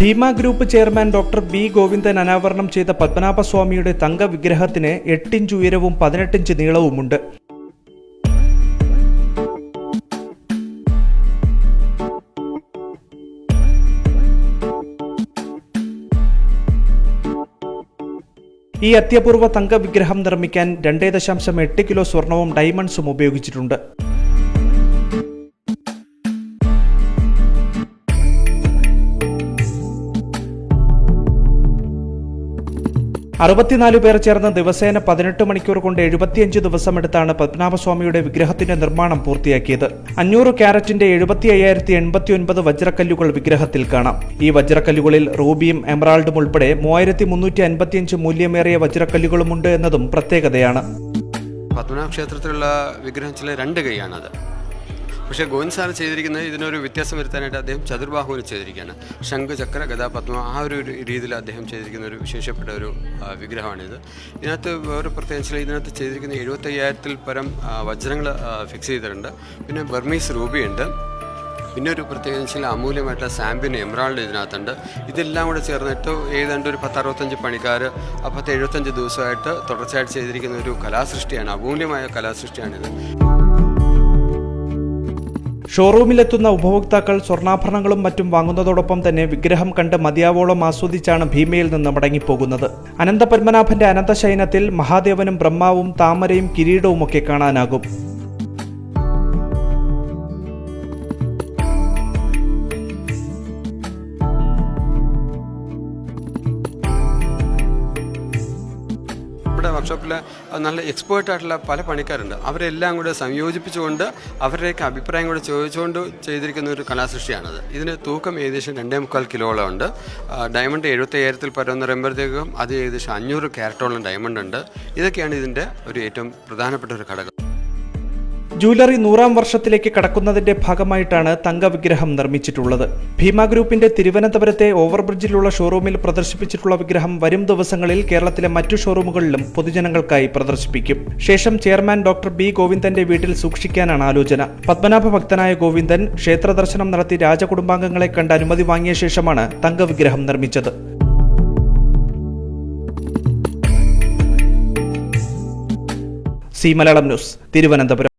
Bhima group chairman doctor B Govindan അനാവരണം ചെയ്ത പത്മനാഭസ്വാമിയുടെ തങ്ക വിഗ്രഹത്തിന് എട്ടിഞ്ച് ഉയരവും പതിനെട്ടിഞ്ച് നീളവുമുണ്ട്. ഈ അത്യപൂർവ തങ്ക വിഗ്രഹം നിർമ്മിക്കാൻ രണ്ടേ ദശാംശം എട്ട് കിലോ സ്വർണവും ഡയമണ്ട്സും ഉപയോഗിച്ചിട്ടുണ്ട്. അറുപത്തിനാല് പേർ ചേർന്ന് ദിവസേന പതിനെട്ട് മണിക്കൂർ കൊണ്ട് എഴുപത്തിയഞ്ച് ദിവസമെടുത്താണ് പത്മനാഭസ്വാമിയുടെ വിഗ്രഹത്തിന്റെ നിർമ്മാണം പൂർത്തിയാക്കിയത്. അഞ്ഞൂറ് ക്യാരറ്റിന്റെ എഴുപത്തി അയ്യായിരത്തി എൺപത്തി ഒൻപത് വജ്രക്കല്ലുകൾ വിഗ്രഹത്തിൽ കാണാം. ഈ വജ്രക്കല്ലുകളിൽ റൂബിയും എമറാൾഡും ഉൾപ്പെടെ മൂവായിരത്തി മുന്നൂറ്റി അൻപത്തിയഞ്ച് മൂല്യമേറിയ വജ്രക്കല്ലുകളുമുണ്ട് എന്നതും പ്രത്യേകതയാണ്. പത്മനാഭ ക്ഷേത്രത്തിലുള്ള വിഗ്രഹം ചില രണ്ട് കൈയാണത്. പക്ഷേ ഗോവിന്ദ് സാർ ചെയ്തിരിക്കുന്നത് ഇതിനൊരു വ്യത്യാസം വരുത്താനായിട്ട് അദ്ദേഹം ചതുർബാഹുവിന് ചെയ്തിരിക്കുകയാണ്. ശംഖ് ചക്ര ഗദാ പത്മ ആ ഒരു രീതിയിൽ അദ്ദേഹം ചെയ്തിരിക്കുന്ന ഒരു വിശേഷപ്പെട്ട ഒരു വിഗ്രഹമാണിത്. ഇതിനകത്ത് വേറെ പ്രത്യേകിച്ച് ഇതിനകത്ത് ചെയ്തിരിക്കുന്ന എഴുപത്തയ്യായിരത്തിൽ പരം വജ്രങ്ങൾ ഫിക്സ് ചെയ്തിട്ടുണ്ട്. പിന്നെ ബർമീസ് റൂബിയുണ്ട്. പിന്നെ ഒരു പ്രത്യേകിച്ച് അമൂല്യമായിട്ടുള്ള സാമ്പിൻ എമറാൾഡ് ഇതിനകത്തുണ്ട്. ഇതെല്ലാം കൂടെ ചേർന്നിട്ട് ഏതാണ്ട് ഒരു പത്തറുപത്തഞ്ച് പണിക്കാർ പത്ത് എഴുപത്തഞ്ച് ദിവസമായിട്ട് തുടർച്ചയായിട്ട് ചെയ്തിരിക്കുന്ന ഒരു കലാസൃഷ്ടിയാണ് അമൂല്യമായ കലാസൃഷ്ടിയാണിത്. ഷോറൂമിലെത്തുന്ന ഉപഭോക്താക്കൾ സ്വർണാഭരണങ്ങളും മറ്റും വാങ്ങുന്നതോടൊപ്പം തന്നെ വിഗ്രഹം കണ്ട് മതിയാവോളം ആസ്വദിച്ചാണ് ഭീമയിൽ നിന്ന് മടങ്ങിപ്പോകുന്നത്. അനന്തപത്മനാഭന്റെ അനന്തശയനത്തിൽ മഹാദേവനും ബ്രഹ്മാവും താമരയും കിരീടവും ഒക്കെ കാണാനാകും. നമ്മുടെ വർക്ക്ഷോപ്പിൽ നല്ല എക്സ്പേർട്ട് ആയിട്ടുള്ള പല പണിക്കാരുണ്ട്. അവരെല്ലാം കൂടെ സംയോജിപ്പിച്ചുകൊണ്ട് അവരുടെയൊക്കെ അഭിപ്രായം കൂടെ ചോദിച്ചുകൊണ്ട് ചെയ്തിരിക്കുന്ന ഒരു കലാസൃഷ്ടിയാണത്. ഇതിന് തൂക്കം ഏകദേശം രണ്ടേ മുക്കാൽ കിലോളം ഉണ്ട്. ഡയമണ്ട് എഴുപത്തി അയ്യായിരത്തിൽ പരമെന്ന് പറയുമ്പോഴത്തേക്കും അത് ഏകദേശം അഞ്ഞൂറ് ക്യാരറ്റോളം ഡയമണ്ട് ഉണ്ട്. ഇതൊക്കെയാണ് ഇതിന്റെ ഒരു ഏറ്റവും പ്രധാനപ്പെട്ട ഒരു ഘടകം. ജൂവലറി നൂറാം വർഷത്തിലേക്ക് കടക്കുന്നതിന്റെ ഭാഗമായിട്ടാണ് തങ്കവിഗ്രഹം നിർമ്മിച്ചിട്ടുള്ളത്. ഭീമ ഗ്രൂപ്പിന്റെ തിരുവനന്തപുരത്തെ ഓവർബ്രിഡ്ജിലുള്ള ഷോറൂമിൽ പ്രദർശിപ്പിച്ചിട്ടുള്ള വിഗ്രഹം വരും ദിവസങ്ങളിൽ കേരളത്തിലെ മറ്റു ഷോറൂമുകളിലും പൊതുജനങ്ങൾക്കായി പ്രദർശിപ്പിക്കും. ശേഷം ചെയർമാൻ ഡോക്ടർ ബി. ഗോവിന്ദന്റെ വീട്ടിൽ സൂക്ഷിക്കാനാണ് ആലോചന. പത്മനാഭ ഭക്തനായ ഗോവിന്ദൻ ക്ഷേത്ര ദർശനം നടത്തി രാജകുടുംബാംഗങ്ങളെ കണ്ട് അനുമതി വാങ്ങിയ ശേഷമാണ് തങ്കവിഗ്രഹം നിർമ്മിച്ചത്. C Malayalam news Thiruvananthapuram.